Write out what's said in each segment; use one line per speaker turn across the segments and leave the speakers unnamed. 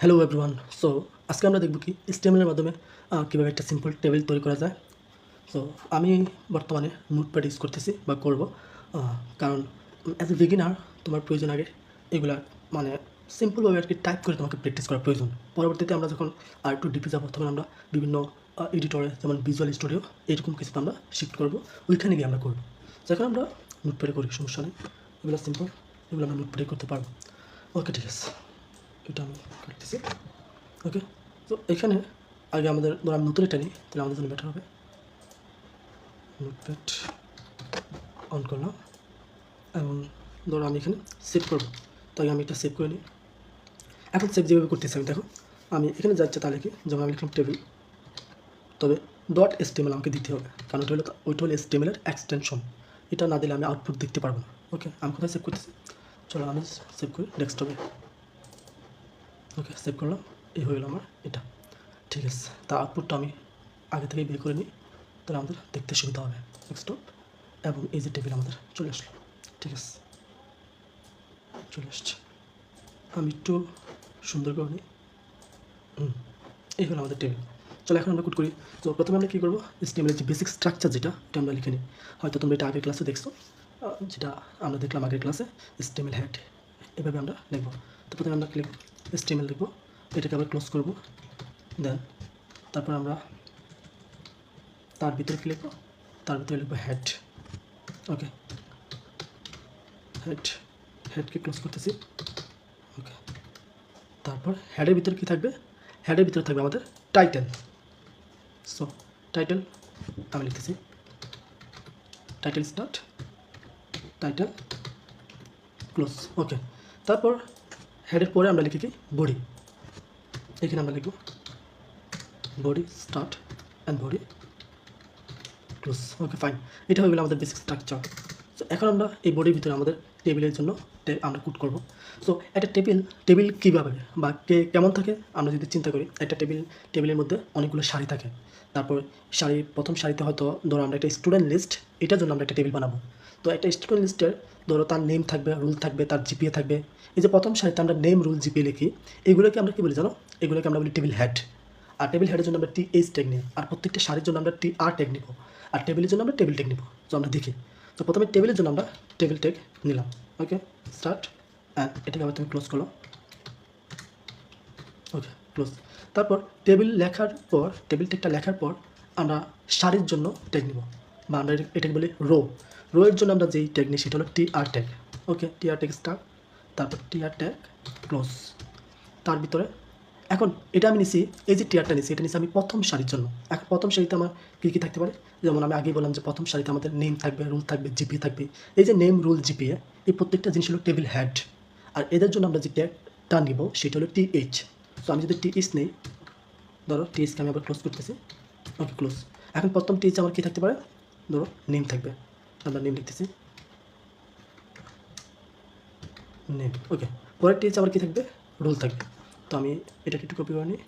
Hello everyone so আজকে আমরা দেখব কি স্টেমেলের মাধ্যমে কীভাবে একটা সিম্পল টেবিল তৈরি করা যায়। সো আমি বর্তমানে নোটপ্যাড ইউজ করতেছি বা করব কারণ অ্যাজ এ বিগিনার তোমার প্রয়োজন আগে এগুলা মানে সিম্পলভাবে আর কি টাইপ করে তোমাকে প্র্যাকটিস করা প্রয়োজন। পরবর্তীতে আমরা যখন আর একটু ডিপে যাব, তখন আমরা বিভিন্ন এডিটরে যেমন ভিজুয়াল স্টুডিও এরকম কিছুতে আমরা শিফট করব, ওইখানে গিয়ে আমরা করব। যখন আমরা নোটপ্যাডে করি, সমস্যা নেই। এগুলো সিম্পল এগুলো আমরা নোটপ্যাডে করতে পারব। ওকে ঠিক আছে। এটা আমি করতেছি ওকে তো এখানে আগে আমাদের ধর আমি নতুন এটা নিই, তাহলে আমাদের জন্য বেটার হবে। নোটপ্যাড অন করলাম। এবং ধরো আমি এখানে সেভ করব। তো আগে আমি এটা সেভ করে নিই। এখন সেভ যেভাবে করতেছি আমি, দেখো, আমি এখানে যাচ্ছি তাহলে কি, যেমন আমি লিখলাম টেবিল তবে ডট এসটিএমএল আমাকে দিতে হবে, কারণ ওটা হলো ওইটা হলো এসটিএমএলের এক্সটেনশন এটা না দিলে আমি আউটপুট দেখতে পারব না। ওকে আমি কোথায় সেভ করতেছি? চলো আমি সেভ করি ডেস্কটপে ওকে সেভ করলাম। এই হয়ে গেলো আমার, এটা। ঠিক আছে, তা আউটপুটটা আমি আগে থেকেই বের করে নিই। তাহলে আমাদের দেখতে সুবিধা হবে। ডেস্কটপ এবং এই যে টেবিল আমাদের চলে আসলো। ঠিক আছে। চলে আসছে। আমি একটু সুন্দর করে নিই। হুম, এই হলো আমাদের টেবিল চলো, এখন আমরা কুট করি। তো প্রথমে আমরা কী করব? স্টেমের যে বেসিক স্ট্রাকচার যেটা, এটা আমরা লিখে নিই। হয়তো তোমরা এটা আগের ক্লাসে দেখছ। যেটা আমরা দেখলাম আগের ক্লাসে স্টেমেল হ্যাড এভাবে আমরা লিখব। তো প্রথমে আমরা ক্লিক স্টেমেল লিখব। এটাকে আবার ক্লোজ করব। দেন তারপর আমরা তার ভিতরে কী লিখব? তার ভিতরে লিখব হেড ওকে হেড হেডকে ক্লোজ করতেছি। ওকে তারপর হেডের ভিতরে কী থাকবে? হেডের ভিতরে থাকবে আমাদের টাইটেল সো টাইটেল আমি লিখতেছি। Title start title close okay তারপর হেডের পরে আমরা লিখি কি বডি এখানে আমরা লিখব body start and body close okay fine এটা হয়ে গেলো আমাদের বেসিক স্ট্রাকচার সো এখন আমরা এই বডির ভিতরে আমাদের টেবিলের জন্য আমরা কুট করব। সো একটা টেবিল টেবিল কীভাবে বা কে কেমন থাকে আমরা যদি চিন্তা করি, একটা টেবিল, টেবিলের মধ্যে অনেকগুলো শাড়ি থাকে। তারপর শাড়ি প্রথম শাড়িতে হয়তো ধরো আমরা একটা স্টুডেন্ট লিস্ট এটার জন্য আমরা একটা টেবিল বানাবো। তো একটা স্টুডেন্ট লিস্টের ধরো তার নেম থাকবে রুল থাকবে, তার জিপিএ থাকবে। এই যে প্রথম শাড়িতে আমরা নেম রুল জিপিএ লিখি, এগুলোকে আমরা কী বলি জানো? এগুলোকে আমরা বলি টেবিল হেড আর টেবিল হেডের জন্য আমরা টি এইচ ট্যাগ নিই। আর প্রত্যেকটা শাড়ির জন্য আমরা টি আর ট্যাগ নিব। আর টেবিলের জন্য আমরা টেবিল ট্যাগ নিব। তো আমরা দেখি। তো প্রথমে টেবিলের জন্য আমরা টেবিল ট্যাগ নিলাম। ওকে স্টার্ট অ্যান্ড এটাকে আবার তুমি ক্লোজ করো। ওকে ক্লোজ তারপর টেবিল লেখার পর টেবিল ট্যাগটা লেখার পর আমরা শাড়ির জন্য ট্যাগ নিব। বা এটাকে বলি রো রো এর জন্য আমরা যেই ট্যাগ নিই, সেটা হলো T R tag okay T R tag start তারপর টি আর ট্যাগ ক্লোজ তার ভিতরে, এখন এটা আমি নিছি, এই যে টিয়ারটা নিছি, এটা নিছি আমি প্রথম শাড়ির জন্য। এখন প্রথম শাড়িতে আমার কী কী থাকতে পারে? যেমন আমি আগেই বললাম যে প্রথম শাড়িতে আমাদের নেম থাকবে রুল থাকবে জিপি থাকবে। এই যে নেম রুল জিপিএ এই প্রত্যেকটা জিনিস হলো টেবিল হেড আর এদের জন্য আমরা যে ট্যাগটা নিব, সেটা হলো টি এইচ তো আমি যদি টি এইচ নেই, ধরো টি এইচকে আমি আবার ক্লোজ করতেছি। ওকে ক্লোজ এখন প্রথম টি এইচ আমার কী থাকতে পারে? ধরো নেম থাকবে। আমরা নেম লিখতেছি। নেম ওকে পরের হচ্ছে আবার কী থাকবে? রুল থাকবে। তো আমি এটাকে একটু কপি করে নিই।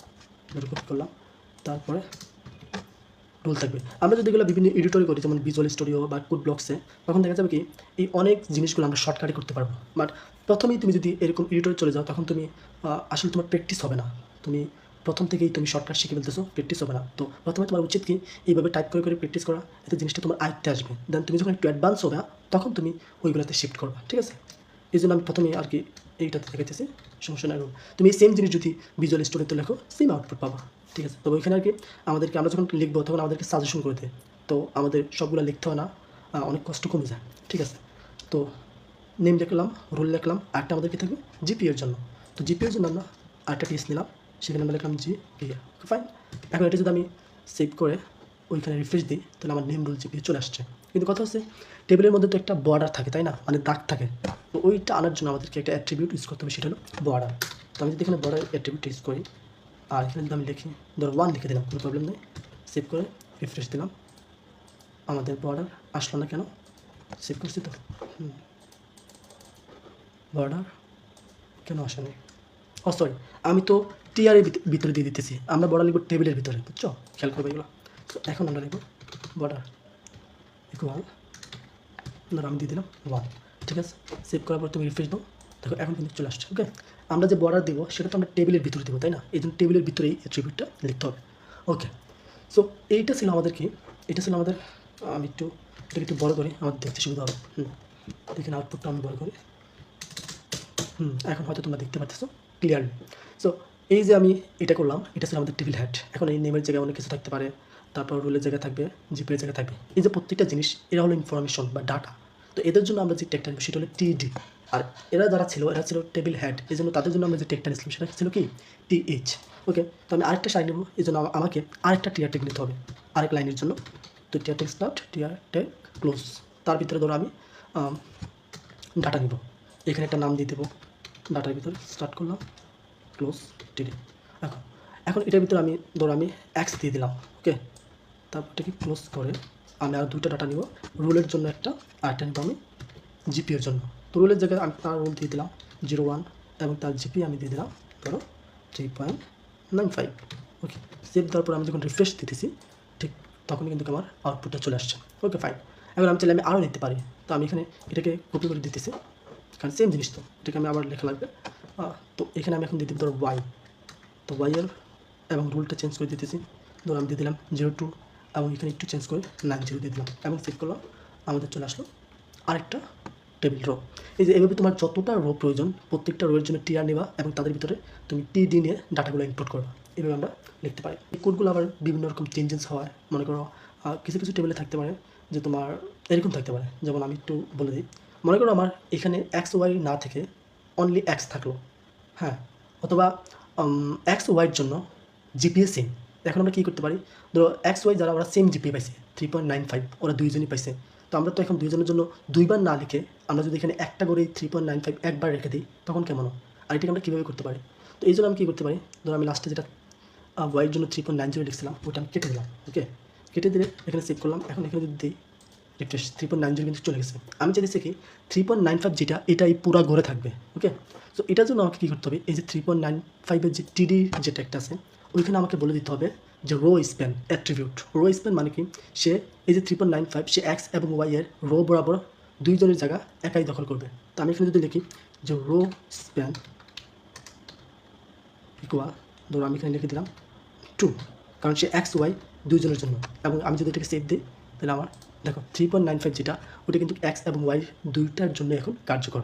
কপি করলাম। তারপরে রুল থাকবে। আমরা যদি এগুলো বিভিন্ন এডিটরে করি, যেমন ভিজুয়াল স্টুডিও বা কোড ব্লকসে তখন দেখা যাবে কি, এই অনেক জিনিসগুলো আমরা শর্টকাটে করতে পারব। বাট প্রথমেই তুমি যদি এরকম এডিটরে চলে যাও, তখন তুমি আসলে তোমার প্র্যাকটিস হবে না। তুমি প্রথম থেকেই তুমি শর্টকাট শিখে ফেলতেছো প্র্যাকটিস হবে না। তো প্রথমে তোমার উচিত কি, এইভাবে টাইপ করে করে প্র্যাকটিস করা, এতে জিনিসটা তোমার আয়ত্তে আসবে। দেন তুমি যখন একটু অ্যাডভান্স হবে, তখন তুমি ওইগুলোতে শিফট করবে, ঠিক আছে? এই জন্য আমি প্রথমে আর কি এইটাতে দেখাইতেছি, সমস্যা নাই। তুমি এই সেম জিনিস যদি ভিজুয়াল স্টুডিওতে লেখো সেম আউটপুট পাবা, ঠিক আছে? তবে ওইখানে আর কি আমাদেরকে, আমরা যখন লিখব, তখন আমাদেরকে সাজেশন করে দেয়। তো আমাদের সবগুলো লিখতে হয় না অনেক কষ্ট কমে যায়, ঠিক আছে? তো নেম লিখলাম রোল লিখলাম, আরেকটা আমাদের কি থাকবে? জিপিএর জন্য। তো জিপিএর জন্য আমরা আরেকটা টেস্ট নিলাম। সেখানে আমরা লিখলাম জি পিএ ফাইন এখন এটা যদি আমি সেভ করে ওইখানে রিফ্রেশ দিই, তাহলে আমার নেম রোল জিপিএ চলে আসছে। কিন্তু কথা হচ্ছে টেবিলের মধ্যে তো একটা বর্ডার থাকে, তাই না? মানে দাগ থাকে। তো ওইটা আনার জন্য আমাদেরকে একটা অ্যাট্রিবিউট ইউজ করতে হবে, সেটা হলো বর্ডার তো আমি যদি এখানে বর্ডার অ্যাট্রিবিউট ইউজ করি, আর এখানে যদি আমি লিখি, ধরো ওয়ান লিখে দিলাম, কোনো প্রবলেম নেই। সেভ করে রিফ্রেশ দিলাম। আমাদের বর্ডার আসলো না কেন? সেভ করছি তো? বর্ডার কেন আসেনি ও সরি আমি তো টিআরের ভিতরে দিয়ে দিতেছি। আমরা বর্ডার লিখব টেবিলের ভিতরে, বুঝছ? খেয়াল করবে এগুলো। তো এখন আমরা লিখব বর্ডার ইকুয়াল ধরো, আমি দিয়ে দিলাম ওয়ান ঠিক আছে? সেভ করার পর তুমি রিফ্রেশ দাও। দেখো, এখন কিন্তু চলে আসছে ওকে আমরা যে বর্ডার দেবো, সেটা তো আমরা টেবিলের ভিতরে দেবো, তাই না? এই জন্য টেবিলের ভিতরেই অ্যাট্রিবিউটটা লিখতে হবে। ওকে সো এইটা ছিল আমাদের কি? এটা ছিল আমাদের, আমি একটু, এটাকে একটু বড় করি আমার দেখতে সুবিধা হবে। হুম। দেখেন আউটপুটটা আমি বড় করি। হুম, এখন হয়তো তোমরা দেখতে পাচ্ছ ক্লিয়ারলি সো এই যে আমি এটা করলাম, এটা ছিল আমাদের টেবিল হ্যাট এখন এই নেমের জায়গায় অনেক কিছু থাকতে পারে। তারপর রুলের জায়গায় থাকবে জিপের জায়গায় থাকবে। এই যে প্রত্যেকটা জিনিস, এরা হলো ইনফরমেশন বা ডাটা তো এদের জন্য আমরা যে টেকটা নিব সেটা হলো টিডি আর এরা যারা ছিল, এরা ছিল টেবিল হেড এই জন্য তাদের জন্য আমরা যে টেকটা নিয়েছিলাম সেটা ছিল কি? টিএইচ ওকে তো আমি আরেকটা সাইন নেব, এই জন্য আমাকে আরেকটা টিয়ার টেক নিতে হবে। আরেক লাইনের জন্য। তো T R tag start T R tag close তার ভিতরে ধরো আমি ডাটা নিব। এখানে একটা নাম দিয়ে দেবো। ডাটার ভিতরে স্টার্ট করলাম ক্লোজ টিডি এখন এখন এটার ভিতরে আমি, ধরো আমি এক্স দিয়ে দিলাম ওকে তারপর এটাকে ক্লোজ করে আমি আর দুইটা ডাটা নিব রুলের জন্য একটা, আর একটা নিব আমি জিপিওর জন্য। তো রুলের জায়গায় আমি তার রুল দিয়ে দিলাম জিরো ওয়ান এবং তার জিপি আমি দিয়ে দিলাম, ধরো three point nine five okay save দেওয়ার পর আমি যখন রিফ্রেশ দিতেছি, ঠিক তখন কিন্তু আমার আউটপুটটা চলে আসছে ওকে ফাইন এবার আমি চাইলে আমি আরও নিতে পারি। তো আমি এখানে এটাকে কপি করে দিতেছি। কারণ সেম জিনিস তো এটাকে আমি আবার লেখা লাগবে। তো এখানে আমি এখন দিয়ে দিব ধরো ওয়াই তো ওয়াইয়ের এবং রুলটা চেঞ্জ করে দিতেছি। ধরো আমি দিয়ে দিলাম জিরো টু এবং এখানে একটু চেঞ্জ করে নাইন জিরো দিয়ে দিলাম এবং সেভ করলাম। আমাদের চলে আসলো আরেকটা টেবিল রো এই যে এভাবে তোমার যতটা রো প্রয়োজন প্রত্যেকটা রোয়ের জন্য টিআর নেবা এবং তাদের ভিতরে তুমি টিডি নিয়ে ডাটাগুলো ইনপুট করবা। এভাবে আমরা লিখতে পারি। এই কোডগুলো আবার বিভিন্ন রকম চেঞ্জেস হয়। মনে করো কিছু কিছু টেবিলে থাকতে পারে যে তোমার এরকম থাকতে পারে। যেমন আমি একটু বলে দিই। মনে করো আমার এখানে এক্স ওয়াই না থেকে অনলি এক্স থাকল। হ্যাঁ অথবা এক্স ওয়াইয়ের জন্য জিপিএ সেম এখন আমরা কী করতে পারি? ধরো এক্স ওয়াই যারা ওরা সেম জিপিএ পাইছে থ্রি পয়েন্ট নাইন ফাইভ ওরা দুইজনই পাইছে। তো আমরা তো এখন দুইজনের জন্য দুইবার না লিখে আমরা যদি এখানে একটা করে থ্রি পয়েন্ট নাইন ফাইভ একবার রেখে দিই, তখন কেমন? আর এটাকে আমরা কীভাবে করতে পারি? তো এই জন্য আমি কী করতে পারি? ধরো আমি লাস্টে যেটা ওয়াইয়ের জন্য থ্রি পয়েন্ট নাইন জিরো লিখছিলাম ওটা আমি কেটে দিলাম ওকে কেটে দিলে এখানে সেভ করলাম। এখন এখানে যদি দিই থ্রি পয়েন্ট নাইন জিরো কিন্তু চলে গেছে। আমি চাইছি কি থ্রি পয়েন্ট নাইন ফাইভ যেটা এটা এই পুরা ঘরে থাকবে ওকে সো এটার জন্য আমাকে কী করতে হবে? এই যে থ্রি পয়েন্ট নাইন ফাইভের যে টিডি যেটা একটা আছে, ওইখানে আমাকে বলে দিতে হবে যে row span attribute row span মানে কি? সে, এই যে থ্রি পয়েন্ট নাইন ফাইভ সে এক্স এবং ওয়াই এর রো বরাবর দুইজনের জায়গা একাই দখল করবে। তো আমি এখানে যদি লিখি যে রো স্প্যান ইকুয়াল ধরো আমি এখানে লিখে দিলাম টু কারণ সে এক্স ওয়াই দুইজনের জন্য। এবং আমি যদি এটাকে সেভ দিই, তাহলে আমার দেখো থ্রি পয়েন্ট নাইন ফাইভ যেটা, ওটা কিন্তু এক্স এবং ওয়াই দুইটার জন্য এখন কার্যকর।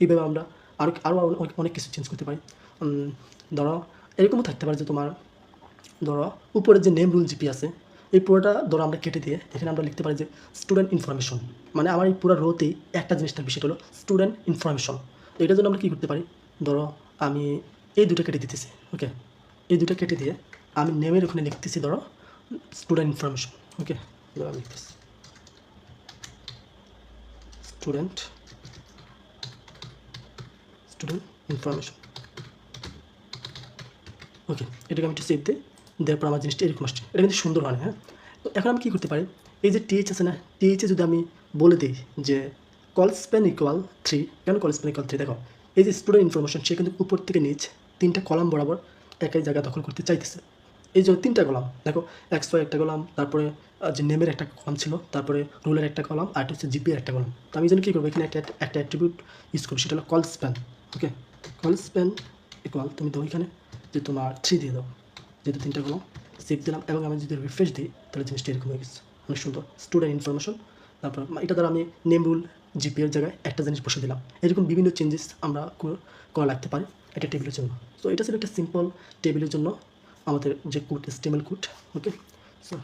এইভাবে আমরা আরও আরও অনেক- কিছু চেঞ্জ করতে পারি। ধরো, এরকমও থাকতে পারে যে তোমার, ধরো, উপরে যে নেম রুল জিপি আছে, এই পুরোটা ধরো আমরা কেটে দিয়ে এখানে আমরা লিখতে পারি যে স্টুডেন্ট ইনফরমেশন মানে আমার এই পুরো রোতেই একটা জিনিস থাকবে, সেটা হলো স্টুডেন্ট ইনফরমেশন তো এটার জন্য আমরা কী করতে পারি? ধরো, আমি এই দুটো কেটে দিতেছি ওকে এই দুটো কেটে দিয়ে আমি নেমের ওখানে লিখতেছি, ধরো স্টুডেন্ট ইনফরমেশন ওকে আমি লিখতেছি। স্টুডেন্ট স্টুডেন্ট ইনফরমেশন ওকে এটাকে আমি একটু সেভ দিই দেওয়ার পর আমার জিনিসটা এরকম আসছে। এটা কিন্তু সুন্দর হয় না, হ্যাঁ? তো এখন আমি কী করতে পারি? এই যে টিএইচ আছে না টিএইচে যদি আমি বলে দিই যে কল স্প্যান ইকুয়াল থ্রি কেন কল স্প্যান ইকুয়াল থ্রি দেখো এই যে স্টুডেন্ট ইনফরমেশন সে কিন্তু উপর থেকে নিচ তিনটা কলাম বরাবর একই জায়গা দখল করতে চাইতেছে। এই যে তিনটা কলাম, দেখো এক্স ওয়াই একটা কলাম, তারপরে যে নেমের একটা কলাম ছিল, তারপরে রুলের একটা কলাম, আর হচ্ছে জিপির একটা কলাম। তো আমি যেন কী করব? এখানে একটা একটা অ্যাট্রিবিউট ইউজ করব, সেটা হলো col span okay col span equal তুমি তো ওইখানে যে তোমার থ্রি দিয়ে দাও, যেহেতু তিনটা কলাম সেভ দিলাম, এবং আমি যদি রিফ্রেশ দিই, তাহলে জিনিসটা এরকম হয়ে গেছে। অনেক সুন্দর স্টুডেন্ট ইনফরমেশন তারপর এটা দ্বারা আমি নেম রুল জিপিএর জায়গায় একটা জিনিস বসে দিলাম। এরকম বিভিন্ন চেঞ্জেস আমরা করা লাগতে পারি, একটা টেবিলের জন্য। সো এটা ছিল একটা সিম্পল টেবিলের জন্য আমাদের যে কোড স্টেমেল কোড ওকে সো